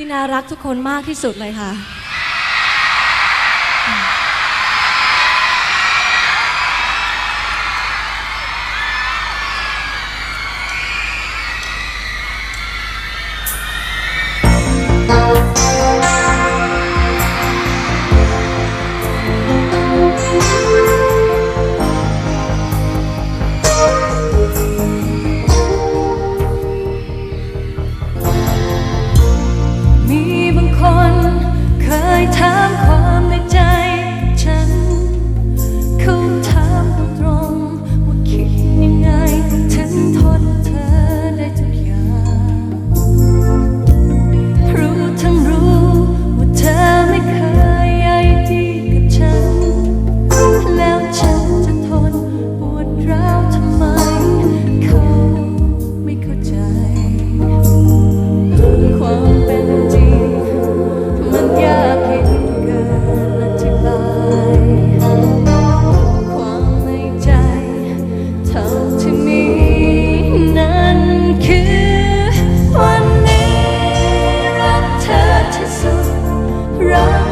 ตินารักทุกคนมากที่สุดเลยค่ะ 人。